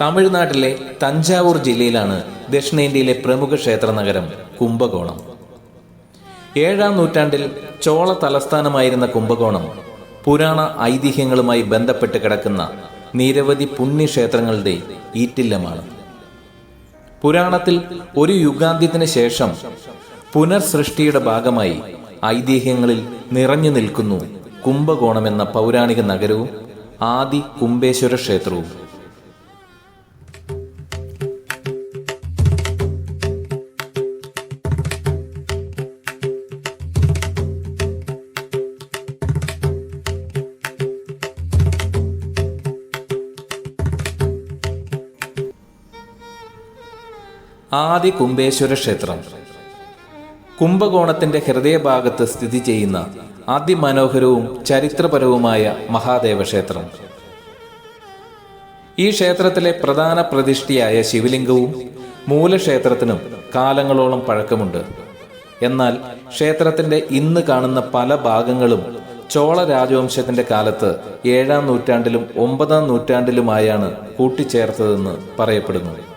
തമിഴ്നാട്ടിലെ തഞ്ചാവൂർ ജില്ലയിലാണ് ദക്ഷിണേന്ത്യയിലെ പ്രമുഖ ക്ഷേത്ര നഗരം കുംഭകോണം. ഏഴാം നൂറ്റാണ്ടിൽ ചോള തലസ്ഥാനമായിരുന്ന കുംഭകോണം പുരാണ ഐതിഹ്യങ്ങളുമായി ബന്ധപ്പെട്ട് കിടക്കുന്ന നിരവധി പുണ്യക്ഷേത്രങ്ങളുടെ ഈറ്റില്ലമാണ് പുരാണത്തിൽ ഒരു യുഗാന്ത്യത്തിന് ശേഷം പുനർസൃഷ്ടിയുടെ ഭാഗമായി ഐതിഹ്യങ്ങളിൽ നിറഞ്ഞു നിൽക്കുന്നു കുംഭകോണം എന്ന പൗരാണിക നഗരവും ആദി കുംഭേശ്വര ക്ഷേത്രവും. ആദി കുംഭേശ്വര ക്ഷേത്രം കുംഭകോണത്തിന്റെ ഹൃദയഭാഗത്ത് സ്ഥിതി ചെയ്യുന്ന അതിമനോഹരവും ചരിത്രപരവുമായ മഹാദേവ ക്ഷേത്രം ഈ ക്ഷേത്രത്തിലെ പ്രധാന പ്രതിഷ്ഠയായ ശിവലിംഗവും മൂലക്ഷേത്രത്തിനും കാലങ്ങളോളം പഴക്കമുണ്ട്. എന്നാൽ ക്ഷേത്രത്തിന്റെ ഇന്ന് കാണുന്ന പല ഭാഗങ്ങളും ചോള രാജവംശത്തിന്റെ കാലത്ത് ഏഴാം നൂറ്റാണ്ടിലും ഒമ്പതാം നൂറ്റാണ്ടിലുമായാണ് കൂട്ടിച്ചേർത്തതെന്ന് പറയപ്പെടുന്നു.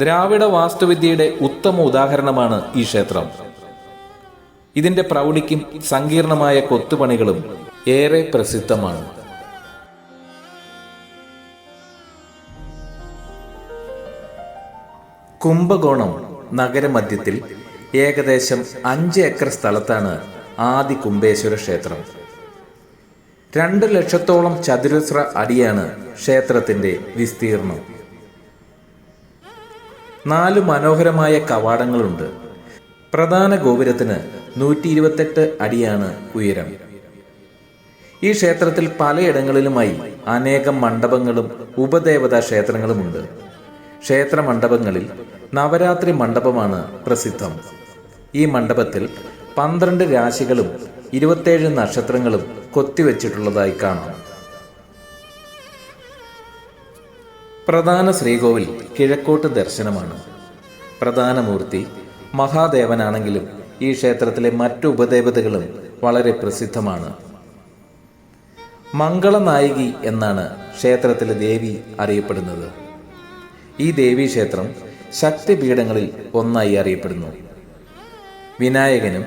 ദ്രാവിഡ വാസ്തുവിദ്യയുടെ ഉത്തമ ഉദാഹരണമാണ് ഈ ക്ഷേത്രം. ഇതിന്റെ പ്രൗഢിക്കും സങ്കീർണമായ കൊത്തുപണികളും ഏറെ പ്രസിദ്ധമാണ്. കുംഭകോണം നഗരമധ്യത്തിൽ ഏകദേശം അഞ്ച് ഏക്കർ സ്ഥലത്താണ് ആദി കുംഭേശ്വര ക്ഷേത്രം. രണ്ട് ലക്ഷത്തോളം ചതുരശ്ര അടിയാണ് ക്ഷേത്രത്തിന്റെ വിസ്തീർണം. നാല് മനോഹരമായ കവാടങ്ങളുണ്ട്. പ്രധാന ഗോപുരത്തിന് നൂറ്റി ഇരുപത്തെട്ട് അടിയാണ് ഉയരം. ഈ ക്ഷേത്രത്തിൽ പലയിടങ്ങളിലുമായി അനേകം മണ്ഡപങ്ങളും ഉപദേവതാ ക്ഷേത്രങ്ങളുമുണ്ട്. ക്ഷേത്ര മണ്ഡപങ്ങളിൽ നവരാത്രി മണ്ഡപമാണ് പ്രസിദ്ധം. ഈ മണ്ഡപത്തിൽ പന്ത്രണ്ട് രാശികളും ഇരുപത്തേഴ് നക്ഷത്രങ്ങളും കൊത്തിവെച്ചിട്ടുള്ളതായി കാണാം. പ്രധാന ശ്രീകോവിൽ കിഴക്കോട്ട് ദർശനമാണ്. പ്രധാന മൂർത്തി മഹാദേവനാണെങ്കിലും ഈ ക്ഷേത്രത്തിലെ മറ്റു ഉപദേവതകളും വളരെ പ്രസിദ്ധമാണ്. മംഗളനായികി എന്നാണ് ക്ഷേത്രത്തിലെ ദേവി അറിയപ്പെടുന്നത്. ഈ ദേവീ ക്ഷേത്രം ശക്തിപീഠങ്ങളിൽ ഒന്നായി അറിയപ്പെടുന്നു. വിനായകനും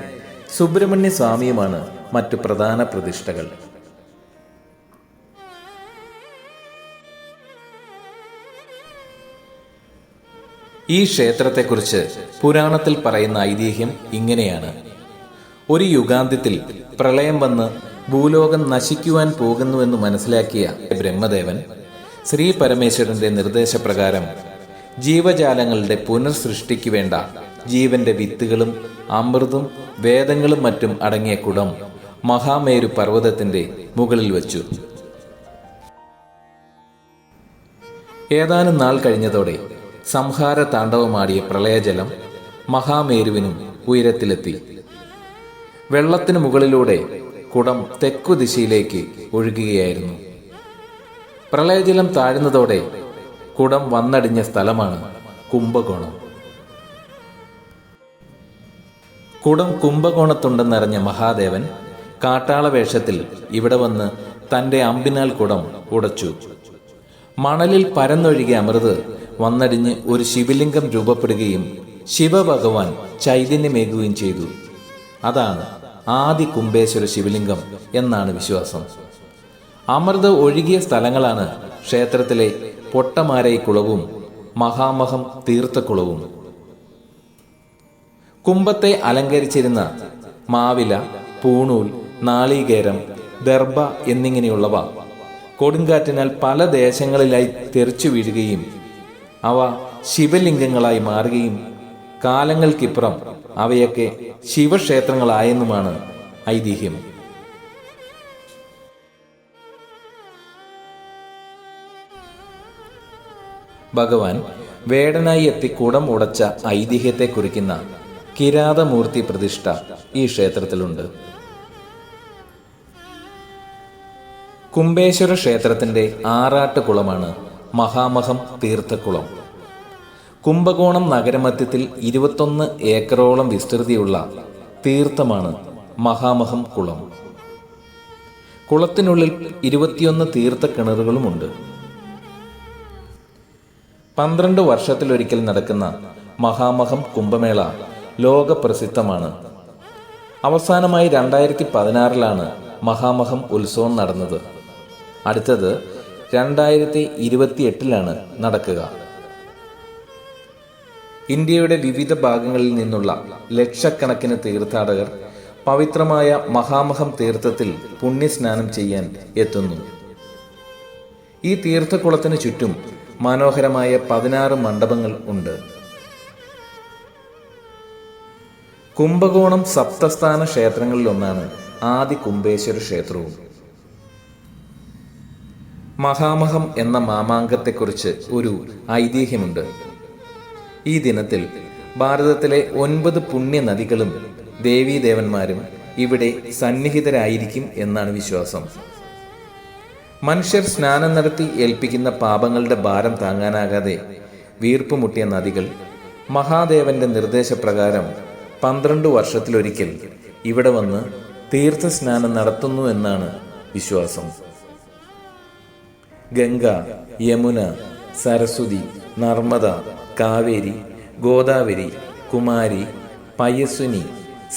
സുബ്രഹ്മണ്യ സ്വാമിയുമാണ് മറ്റു പ്രധാന പ്രതിഷ്ഠകൾ. ഈ ക്ഷേത്രത്തെക്കുറിച്ച് പുരാണത്തിൽ പറയുന്ന ഐതിഹ്യം ഇങ്ങനെയാണ്. ഒരു യുഗാന്ത്യത്തിൽ പ്രളയം വന്ന് ഭൂലോകം നശിക്കുവാൻ പോകുന്നുവെന്ന് മനസ്സിലാക്കിയ ബ്രഹ്മദേവൻ ശ്രീ പരമേശ്വരന്റെ നിർദ്ദേശപ്രകാരം ജീവജാലങ്ങളുടെ പുനർസൃഷ്ടിക്ക് വേണ്ട ജീവന്റെ വിത്തുകളും അമൃതും വേദങ്ങളും മറ്റും അടങ്ങിയ കുടം മഹാമേരു പർവതത്തിന്റെ മുകളിൽ വച്ചു. ഏതാനും നാൾ കഴിഞ്ഞതോടെ സംഹാര താണ്ഡവമാടിയ പ്രളയജലം മഹാമേരുവിനും ഉയരത്തിലെത്തി. വെള്ളത്തിനു മുകളിലൂടെ കുടം തെക്കു ദിശയിലേക്ക് ഒഴുകുകയായിരുന്നു. പ്രളയജലം താഴ്ന്നതോടെ കുടം വന്നടിഞ്ഞ സ്ഥലമാണ് കുംഭകോണം. കുടം കുംഭകോണത്തുണ്ടെന്നറിഞ്ഞ മഹാദേവൻ കാട്ടാള വേഷത്തിൽ ഇവിടെ വന്ന് തന്റെ അമ്പിനാൽ കുടം ഉടച്ചു. മണലിൽ പരന്നൊഴുകിയ അമൃത് വന്നടിഞ്ഞ് ഒരു ശിവലിംഗം രൂപപ്പെടുകയും ശിവഭഗവാൻ ചൈതന്യമേകുകയും ചെയ്തു. അതാണ് ആദി കുംഭേശ്വര ശിവലിംഗം എന്നാണ് വിശ്വാസം. അമൃത ഒഴുകിയ സ്ഥലങ്ങളാണ് ക്ഷേത്രത്തിലെ പൊട്ടമാരൈ കുളവും മഹാമഹം തീർത്ഥക്കുളവും. കുംഭത്തെ അലങ്കരിച്ചിരുന്ന മാവില പൂണൂൽ നാളീകേരം ദർഭ എന്നിങ്ങനെയുള്ളവ കൊടുങ്കാറ്റിനാൽ പല ദേശങ്ങളിലായി തെറിച്ചു വീഴുകയും അവ ശിവലിംഗങ്ങളായി മാറുകയും കാലങ്ങൾക്കിപ്പുറം അവയൊക്കെ ശിവക്ഷേത്രങ്ങളായെന്നുമാണ് ഐതിഹ്യം. ഭഗവാൻ വേടനായി എത്തി കുടം ഉടച്ച ഐതിഹ്യത്തെ കുറിക്കുന്ന കിരാതമൂർത്തി പ്രതിഷ്ഠ ഈ ക്ഷേത്രത്തിലുണ്ട്. കുംഭേശ്വര ക്ഷേത്രത്തിന്റെ ആറാട്ട് കുളമാണ് മഹാമഹം തീർത്ഥക്കുളം. കുംഭകോണം നഗരമധ്യത്തിൽ ഇരുപത്തൊന്ന് ഏക്കറോളം വിസ്തൃതിയുള്ള തീർത്ഥമാണ് മഹാമഹം കുളം. കുളത്തിനുള്ളിൽ ഇരുപത്തിയൊന്ന് തീർത്ഥ കിണറുകളുമുണ്ട് പന്ത്രണ്ട് വർഷത്തിലൊരിക്കൽ നടക്കുന്ന മഹാമഹം കുംഭമേള ലോകപ്രസിദ്ധമാണ്. അവസാനമായി രണ്ടായിരത്തി പതിനാറിലാണ് മഹാമഹം ഉത്സവം നടന്നത്. അടുത്തത് രണ്ടായിരത്തി ഇരുപത്തിയെട്ടിലാണ് നടക്കുക. ഇന്ത്യയുടെ വിവിധ ഭാഗങ്ങളിൽ നിന്നുള്ള ലക്ഷക്കണക്കിന് തീർത്ഥാടകർ പവിത്രമായ മഹാമഹം തീർത്ഥത്തിൽ പുണ്യസ്നാനം ചെയ്യാൻ എത്തുന്നു. ഈ തീർത്ഥക്കുളത്തിന് ചുറ്റും മനോഹരമായ പതിനാറ് മണ്ഡപങ്ങൾ ഉണ്ട്. കുംഭകോണം സപ്തസ്ഥാന ക്ഷേത്രങ്ങളിലൊന്നാണ് ആദി കുംഭേശ്വര ക്ഷേത്രവും. മഹാമഹം എന്ന മാമാങ്കത്തെക്കുറിച്ച് ഒരു ഐതിഹ്യമുണ്ട്. ഈ ദിനത്തിൽ ഭാരതത്തിലെ ഒൻപത് പുണ്യനദികളും ദേവീദേവന്മാരും ഇവിടെ സന്നിഹിതരായിരിക്കും എന്നാണ് വിശ്വാസം. മനുഷ്യർ സ്നാനം നടത്തി ഏൽപ്പിക്കുന്ന പാപങ്ങളുടെ ഭാരം താങ്ങാനാകാതെ വീർപ്പുമുട്ടിയ നദികൾ മഹാദേവന്റെ നിർദ്ദേശപ്രകാരം പന്ത്രണ്ട് വർഷത്തിലൊരിക്കൽ ഇവിടെ വന്ന് തീർത്ഥ സ്നാനം നടത്തുന്നു എന്നാണ് വിശ്വാസം. ഗംഗ യമുന സരസ്വതി നർമ്മദ കാവേരി ഗോദാവരി കുമാരി പയസ്വിനി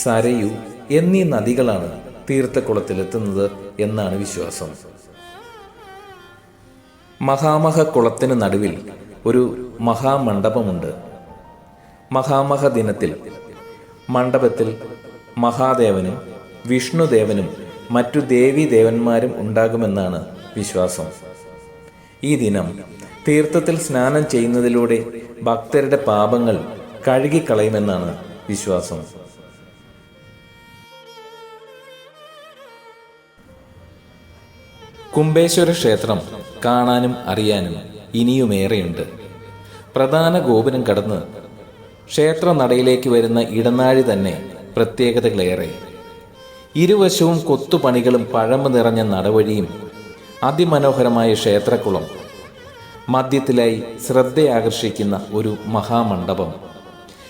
സരയു എന്നീ നദികളാണ് തീർത്ഥക്കുളത്തിലെത്തുന്നത് എന്നാണ് വിശ്വാസം. മഹാമഹ കുളത്തിന് നടുവിൽ ഒരു മഹാമണ്ഡപമുണ്ട്. മഹാമഹ ദിനത്തിൽ മണ്ഡപത്തിൽ മഹാദേവനും വിഷ്ണുദേവനും മറ്റു ദേവീദേവന്മാരും ഉണ്ടാകുമെന്നാണ് വിശ്വാസം. ഈ ദിനം തീർത്ഥത്തിൽ സ്നാനം ചെയ്യുന്നതിലൂടെ ഭക്തരുടെ പാപങ്ങൾ കഴുകിക്കളയുമെന്നാണ് വിശ്വാസം. കുംഭേശ്വര ക്ഷേത്രം കാണാനും അറിയാനും ഇനിയുമേറെയുണ്ട്. പ്രധാന ഗോപുരം കടന്ന് ക്ഷേത്ര നടയിലേക്ക് വരുന്ന ഇടനാഴി തന്നെ പ്രത്യേകതകളേറെ. ഇരുവശവും കൊത്തുപണികളും പഴമ്പ് നിറഞ്ഞ നടവഴിയും അതിമനോഹരമായ ക്ഷേത്രക്കുളം മധ്യത്തിലായി ശ്രദ്ധയാകർഷിക്കുന്ന ഒരു മഹാമണ്ഡപം.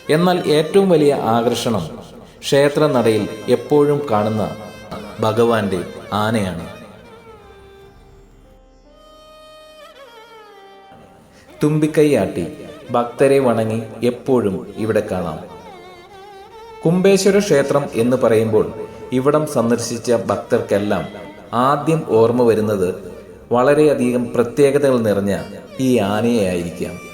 എന്നാൽ ഏറ്റവും വലിയ ആകർഷണം ക്ഷേത്രനടയിൽ എപ്പോഴും കാണുന്ന ഭഗവാന്റെ ആനയാണ്. തുമ്പിക്കൈയാട്ടി ഭക്തരെ വണങ്ങി എപ്പോഴും ഇവിടെ കാണാം. കുംഭേശ്വര ക്ഷേത്രം എന്ന് പറയുമ്പോൾ ഇവിടം സന്ദർശിച്ച ഭക്തർക്കെല്ലാം ആദ്യം ഓർമ്മ വരുന്നത് വളരെയധികം പ്രത്യേകതകൾ നിറഞ്ഞ ഈ ആനയെ ആയിരിക്കാം.